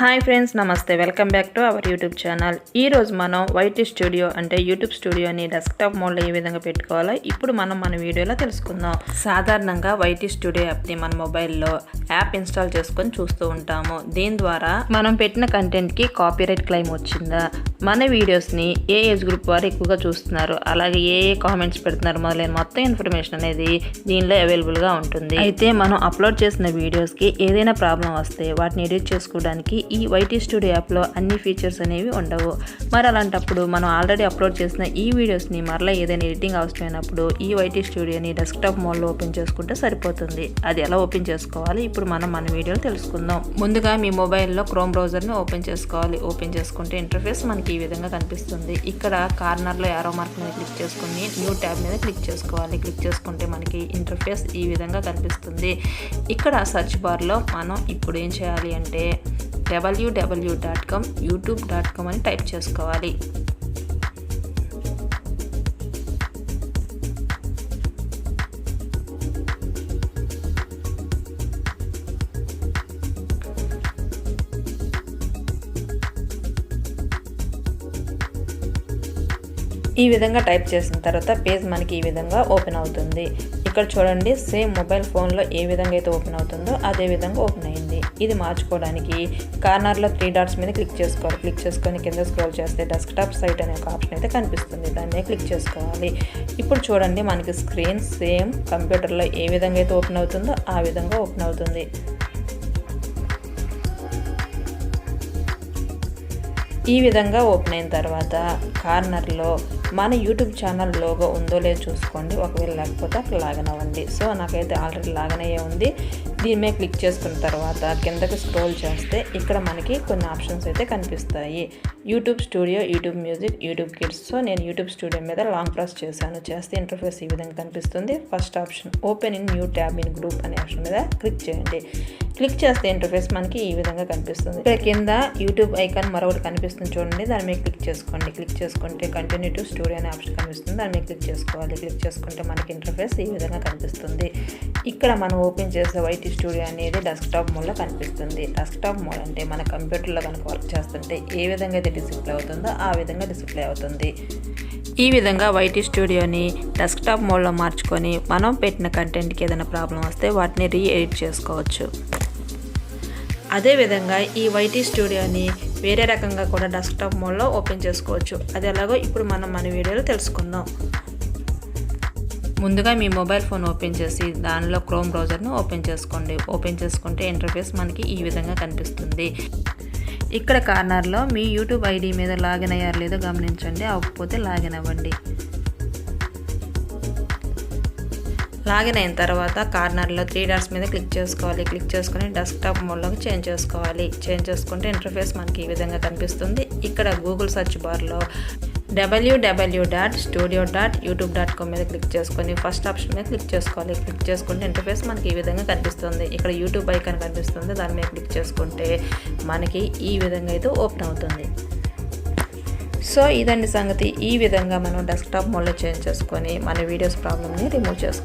Hi friends నమస్తే. Welcome back to our YouTube channel. ఈ రోజు మనం వైటీ స్టూడియో అంటే యూట్యూబ్ స్టూడియోని డెస్క్టాప్ మోడ్లో ఏ విధంగా పెట్టుకోవాలో ఇప్పుడు మనం మన వీడియోలో తెలుసుకుందాం. సాధారణంగా వైటీ స్టూడియో యాప్ని మన మొబైల్లో యాప్ ఇన్స్టాల్ చేసుకొని చూస్తూ ఉంటాము. దీని ద్వారా మనం పెట్టిన కంటెంట్కి కాపీరైట్ క్లెయిమ్ వచ్చిందా? మన వీడియోస్ని ఏ ఏజ్ గ్రూప్ వారు ఎక్కువగా చూస్తున్నారు? అలాగే ఏ ఏ కామెంట్స్ పెడుతున్నారు? మొదలైన మొత్తం ఇన్ఫర్మేషన్ అనేది దీనిలో అవైలబుల్గా ఉంటుంది. అయితే మనం అప్లోడ్ చేసిన వీడియోస్కి ఏదైనా ప్రాబ్లం వస్తే వాటిని ఎడిట్ చేసుకోవడానికి ఈ వైటీ స్టూడియో యాప్లో అన్ని ఫీచర్స్ అనేవి ఉండవు. మరి అలాంటప్పుడు మనం ఆల్రెడీ అప్లోడ్ చేసిన ఈ వీడియోస్ని మరలా ఏదైనా ఎడిటింగ్ అవసరమైనప్పుడు ఈ వైటీ స్టూడియోని డెస్క్టాప్ మోడ్లో ఓపెన్ చేసుకుంటే సరిపోతుంది. అది ఎలా ఓపెన్ చేసుకోవాలి? ఇప్పుడు మనం మన వీడియోలు తెలుసుకుందాం. ముందుగా మీ మొబైల్లో క్రోమ్ బ్రౌజర్ని ఓపెన్ చేసుకోవాలి. ఓపెన్ చేసుకుంటే ఇంటర్ఫేస్ మనకి ఈ విధంగా కనిపిస్తుంది. ఇక్కడ కార్నర్లో యారో మార్క్ మీద క్లిక్ చేసుకుని న్యూ ట్యాబ్ మీద క్లిక్ చేసుకోవాలి. క్లిక్ చేసుకుంటే మనకి ఇంటర్ఫేస్ ఈ విధంగా కనిపిస్తుంది. ఇక్కడ సర్చ్ బార్లో మనం ఇప్పుడు ఏం చేయాలి అంటే W W dot com YouTube dot com అని టైప్ చేసుకోవాలి. ఈ విధంగా టైప్ చేసిన తర్వాత పేజ్ మనకి ఈ విధంగా ఓపెన్ అవుతుంది. ఇక్కడ చూడండి సేమ్ మొబైల్ ఫోన్లో ఏ విధంగా అయితే ఓపెన్ అవుతుందో అదే విధంగా ఓపెన్ అయింది. ఇది మార్చుకోవడానికి కార్నర్లో త్రీ డాట్స్ మీద క్లిక్ చేసుకోవాలి. క్లిక్ చేసుకొని కింద స్క్రోల్ చేస్తే డెస్క్టాప్ సైట్ అనే ఒక ఆప్షన్ అయితే కనిపిస్తుంది. దాన్ని క్లిక్ చేసుకోవాలి. ఇప్పుడు చూడండి మనకి స్క్రీన్ సేమ్ కంప్యూటర్లో ఏ విధంగా అయితే ఓపెన్ అవుతుందో ఆ విధంగా ఓపెన్ అవుతుంది. ఈ విధంగా ఓపెన్ అయిన తర్వాత కార్నర్లో మన యూట్యూబ్ ఛానల్ లోగో ఉందో లేదో చూసుకోండి. ఒకవేళ లేకపోతే అక్కడ లాగన్ అవ్వండి సో నాకైతే ఆల్రెడీ లాగన్ అయ్యే ఉంది. దీని మీద క్లిక్ చేసుకున్న తర్వాత కిందకి స్క్రోల్ చేస్తే ఇక్కడ మనకి కొన్ని ఆప్షన్స్ అయితే కనిపిస్తాయి. YouTube studio YouTube music YouTube kids. So నేను యూట్యూబ్ స్టూడియో మీద లాంగ్ ప్రెస్ చేశాను. చేస్తే ఇంటర్ఫేస్ ఈ విధంగా కనిపిస్తుంది. First option open in new tab in group అనే ఆప్షన్ మీద క్లిక్ చేయండి. క్లిక్ చేస్తే ఇంటర్ఫేస్ మనకి ఈ విధంగా కనిపిస్తుంది. ఇక్కడ కింద యూట్యూబ్ ఐకాన్ మరొకటి కనిపిస్తుంది చూడండి. దాని మీద క్లిక్ చేసుకోండి. క్లిక్ చేసుకుంటే కంటిన్యూ టు స్టూడియో అనే ఆప్షన్ కనిపిస్తుంది. దాని మీద క్లిక్ చేసుకోవాలి. క్లిక్ చేసుకుంటే మనకి ఇంటర్ఫేస్ ఈ విధంగా కనిపిస్తుంది. ఇక్కడ మనం ఓపెన్ చేసే వైటీ స్టూడియో అనేది డెస్క్టాప్ మోడ్లో కనిపిస్తుంది. డెస్క్టాప్ మోడ్ అంటే మన కంప్యూటర్లో కనుక వర్క్ చేస్తుంటే ఏ విధంగా అయితే డిస్ప్లే అవుతుందో ఆ విధంగా డిస్ప్లే అవుతుంది. ఈ విధంగా వైటీ స్టూడియోని డెస్క్టాప్ మోడ్లో మార్చుకొని మనం పెట్టిన కంటెంట్కి ఏదైనా ప్రాబ్లం వస్తే వాటిని రీ ఎడిట్ చేసుకోవచ్చు. అదేవిధంగా ఈ వైటీ స్టూడియోని వేరే రకంగా కూడా డెస్క్టాప్ మోడ్లో ఓపెన్ చేసుకోవచ్చు. అది ఎలాగో ఇప్పుడు మనం మన వీడియోలో తెలుసుకుందాం. ముందుగా మీ మొబైల్ ఫోన్ ఓపెన్ చేసి దానిలో క్రోమ్ బ్రౌజర్ను ఓపెన్ చేసుకోండి. ఓపెన్ చేసుకుంటే ఇంటర్ఫేస్ మనకి ఈ విధంగా కనిపిస్తుంది. ఇక్కడ కార్నర్లో మీ యూట్యూబ్ ఐడి మీద లాగిన్ అయ్యారు లేదో గమనించండి. అవ్వకపోతే లాగిన్ అవ్వండి. లాగిన్ అయిన తర్వాత కార్నర్లో త్రీ డాట్స్ మీద క్లిక్ చేసుకోవాలి. క్లిక్ చేసుకుని డెస్క్టాప్ మోడ్లోకి చేంజ్ చేసుకోవాలి. చేంజ్ చేసుకుంటే ఇంటర్ఫేస్ మనకి ఈ విధంగా కనిపిస్తుంది. ఇక్కడ గూగుల్ సెర్చ్ బార్లో W W dot studio dot YouTube dot com మీద క్లిక్ చేసుకొని ఫస్ట్ ఆప్షన్ మీద క్లిక్ చేసుకోవాలి. క్లిక్ చేసుకుంటే ఇంటర్ఫేస్ మనకి ఈ విధంగా కనిపిస్తుంది. ఇక్కడ యూట్యూబ్ ఐకాన్ కనిపిస్తుంది. దాని మీద క్లిక్ చేసుకుంటే మనకి ఈ విధంగా అయితే ఓపెన్ అవుతుంది. సో ఇదండి సంగతి. ఈ విధంగా మనం డెస్క్టాప్ మోడ్లో చేంజ్ చేసుకొని మన వీడియోస్ ప్రాబ్లమ్ని రిమూవ్ చేసుకోవాలి